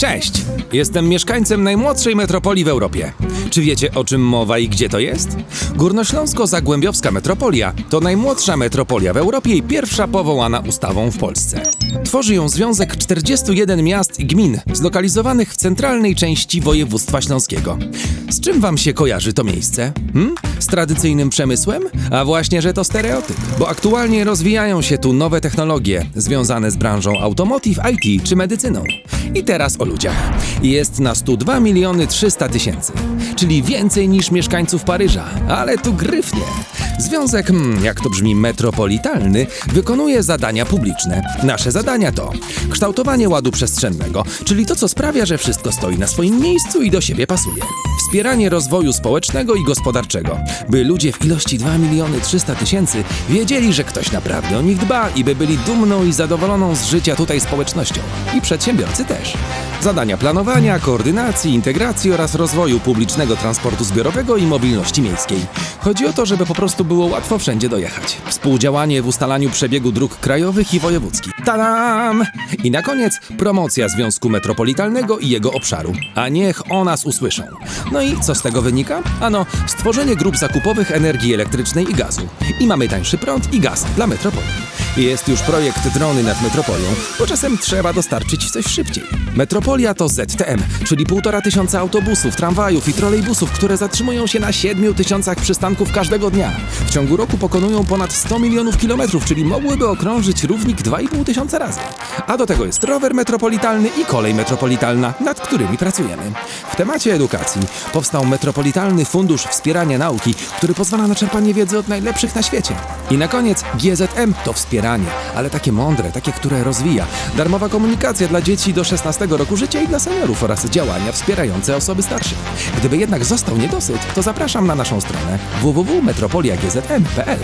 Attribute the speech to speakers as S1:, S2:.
S1: Cześć! Jestem mieszkańcem najmłodszej metropolii w Europie. Czy wiecie o czym mowa i gdzie to jest? Górnośląsko-Zagłębiowska metropolia to najmłodsza metropolia w Europie i pierwsza powołana ustawą w Polsce. Tworzy ją związek 41 miast i gmin zlokalizowanych w centralnej części województwa śląskiego. Z czym wam się kojarzy to miejsce? Hmm? Z tradycyjnym przemysłem? A właśnie, że to stereotyp, bo aktualnie rozwijają się tu nowe technologie związane z branżą automotive, IT czy medycyną. I teraz o ludziach. Jest nas tu 2 miliony 300 tysięcy, czyli więcej niż mieszkańców Paryża, ale tu gryfnie. Związek, hmm, jak to brzmi, metropolitalny, wykonuje zadania publiczne. Nasze zadania to kształtowanie ładu przestrzennego, czyli to, co sprawia, że wszystko stoi na swoim miejscu i do siebie pasuje. Wspieranie rozwoju społecznego i gospodarczego, by ludzie w ilości 2 miliony 300 tysięcy wiedzieli, że ktoś naprawdę o nich dba i by byli dumną i zadowoloną z życia tutaj społecznością. I przedsiębiorcy też. Zadania planowania, koordynacji, integracji oraz rozwoju publicznego transportu zbiorowego i mobilności miejskiej. Chodzi o to, żeby po prostu było łatwo wszędzie dojechać. Współdziałanie w ustalaniu przebiegu dróg krajowych i wojewódzkich. Tadam! I na koniec promocja Związku Metropolitalnego i jego obszaru. A niech o nas usłyszą. No i co z tego wynika? Ano, stworzenie grup zakupowych energii elektrycznej i gazu. I mamy tańszy prąd i gaz dla metropolii. Jest już projekt drony nad metropolią, bo czasem trzeba dostarczyć coś szybciej. Metropolia to ZTM, czyli półtora tysiąca autobusów, tramwajów i trolejbusów, które zatrzymują się na 7 tysiącach przystanków każdego dnia. W ciągu roku pokonują ponad 100 milionów kilometrów, czyli mogłyby okrążyć równik 2,5 tysiąca razy. A do tego jest rower metropolitalny i kolej metropolitalna, nad którymi pracujemy. W temacie edukacji powstał Metropolitalny Fundusz Wspierania Nauki, który pozwala na czerpanie wiedzy od najlepszych na świecie. I na koniec GZM to wspieranie, ale takie mądre, takie, które rozwija. Darmowa komunikacja dla dzieci do 16 roku życia i dla seniorów oraz działania wspierające osoby starsze. Gdyby jednak został niedosyt, to zapraszam na naszą stronę www.metropoliagzm.pl.